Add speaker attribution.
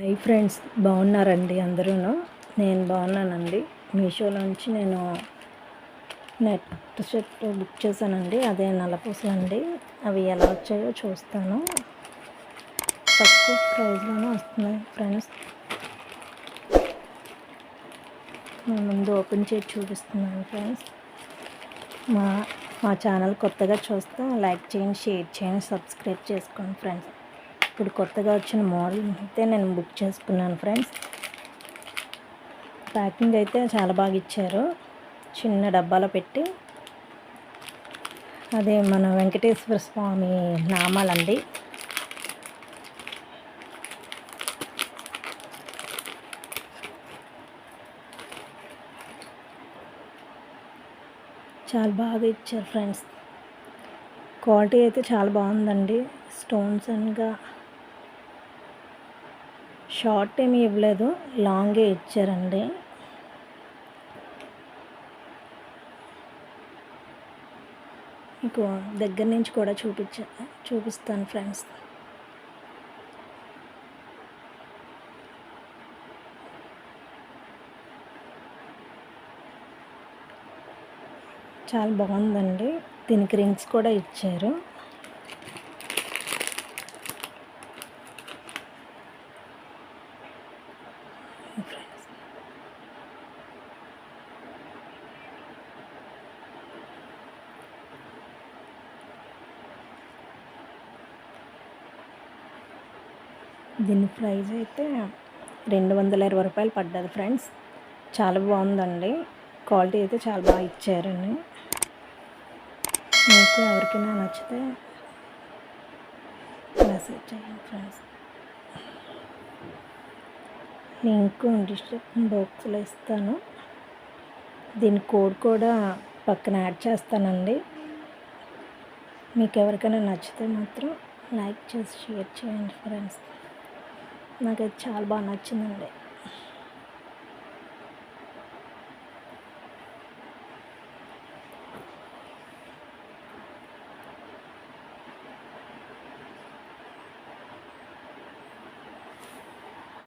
Speaker 1: Hi friends బాగున్నారండి అందరూ నేను బాగున్నానండి. మీషోలోంచి నేను నెట్ షర్ట్ బుక్ చేశానండి. అదే నల్లపూసలు అండి అవి ఎలా వచ్చాయో చూస్తాను. తక్కువ ప్రైస్లోనే వస్తున్నాయి ఫ్రెండ్స్. నేను ముందు ఓపెన్ చేసి చూపిస్తున్నాను ఫ్రెండ్స్. మా మా ఛానల్ కొత్తగా చూస్తే లైక్ చేయండి షేర్ చేయండి సబ్స్క్రైబ్ చేసుకోండి ఫ్రెండ్స్. ఇప్పుడు కొత్తగా వచ్చిన మోడల్ అయితే నేను బుక్ చేసుకున్నాను ఫ్రెండ్స్. ప్యాకింగ్ అయితే చాలా బాగా ఇచ్చారు. చిన్న డబ్బాలో పెట్టి. అదే మన వెంకటేశ్వర స్వామి నామాలండి. చాలా బాగా ఇచ్చారు ఫ్రెండ్స్. క్వాలిటీ అయితే చాలా బాగుందండి. స్టోన్స్ అనగా షార్ట్ ఏమి ఇవ్వలేదు లాంగే ఇచ్చారండి. మీకు దగ్గర నుంచి కూడా చూపించ చూపిస్తాను ఫ్రెండ్స్. చాలా బాగుందండి. దీనికి రింగ్స్ కూడా ఇచ్చారు. ఫ్రెండ్స్ దీని ప్రైస్ అయితే రెండు వందల ఇరవై రూపాయలు పడ్డది ఫ్రెండ్స్. చాలా బాగుందండి. క్వాలిటీ అయితే చాలా బాగా ఇచ్చారండి. మీకు ఎవరికైనా నచ్చితే మెసేజ్ చేయండి ఫ్రెండ్స్. లింక్ డిస్క్రిప్షన్ బాక్స్లో ఇస్తాను. దీని కోడ్ కూడా పక్కన యాడ్ చేస్తానండి. మీకు ఎవరికైనా నచ్చితే మాత్రం లైక్ చేసి షేర్ చేయండి ఫ్రెండ్స్ నాకైతే చాలా బాగా నచ్చిందండి.